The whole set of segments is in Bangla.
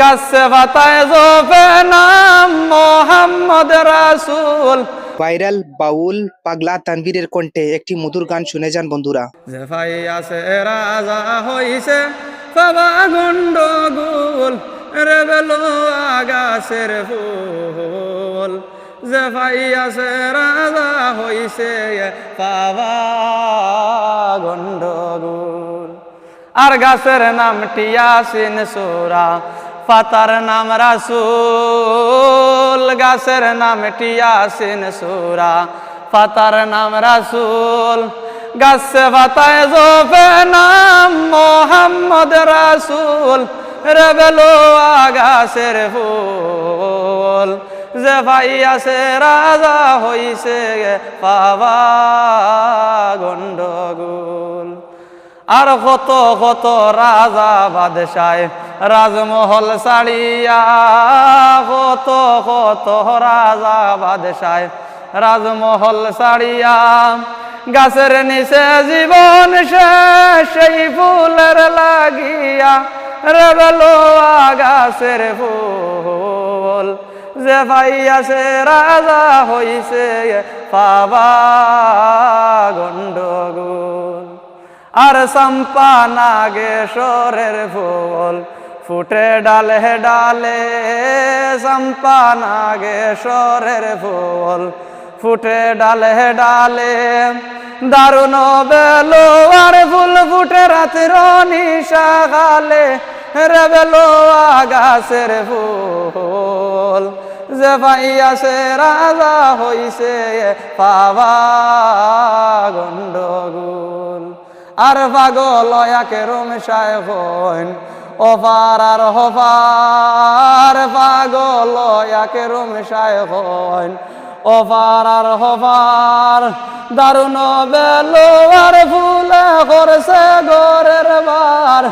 গাছে পাতায় জোপে নাম মোহাম্মদ রাসুল। ভাইরাল বাউল পাগলা তানভীরের কণ্ঠে একটি মধুর গান শুনে যান বন্ধুরা। ভাই আছে রাজা হইছে বাবা গন্ডগোল রে বেলো আগাছের ফুল। ভাই আছে রাজা হইছে বাবা গন্ডগোল। আর গাছের নাম টিয়াসিন সোরা পাতার নাম রাসুল, গাছের নাম টিয়াসিন সোরা। পাতার নাম রাসুল, গাছে পাতায় জোপে নাম মোহাম্মদ রাসুল। রেবেলো আগাছের ফুল, যে ভাই আছে রাজা হইছে পাবা গন্ডগোল। আর কত কত রাজা বাদশায় রাজমহল ছাড়িয়া কত কত রাজা বাদশায় রাজমহল ছাড়িয়া গাছের নিচে জীবন সেই ফুলের লাগিয়া রেবেলো গাছের ফুল। যে ভাই আছে রাজা হইছে পাবা গন্ডগোল। আর সম্পা নাগেশ্বরের ফুল ফুটে ডালে ডালে সম্পা নাগেশ্বরের ফুল। ফুটে ডালে ডালে, দারুণ বেলো আর ফুল ফুটে রাতের নিশা গালে রে বেলো আগাছের ফুল। যে ভাই আছে রাজা হইছে পাবা গন্ডগোল। আর পাগল একে রমেশায় হইন ওপার আর হপার পাগল একে রমেশায় হইন। ওপার আর হপার দারুণ বেলো আর ফুলে করছে গোরের বার।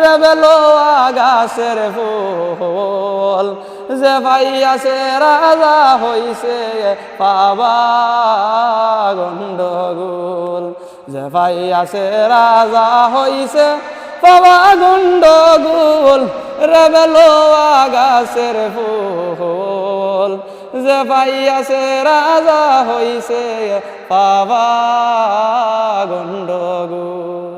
রে বেলো আগাছের ফুল যে ভাই আছে, রাজা হইছে পাবা গন্ডগোল। যে ভাই আছে, রাজা হইছে পাবা গন্ডগোল রে বেলো আগাছের ফুল। যে পাইয়াছে রাজা হইছে পাবা গন্ডগোল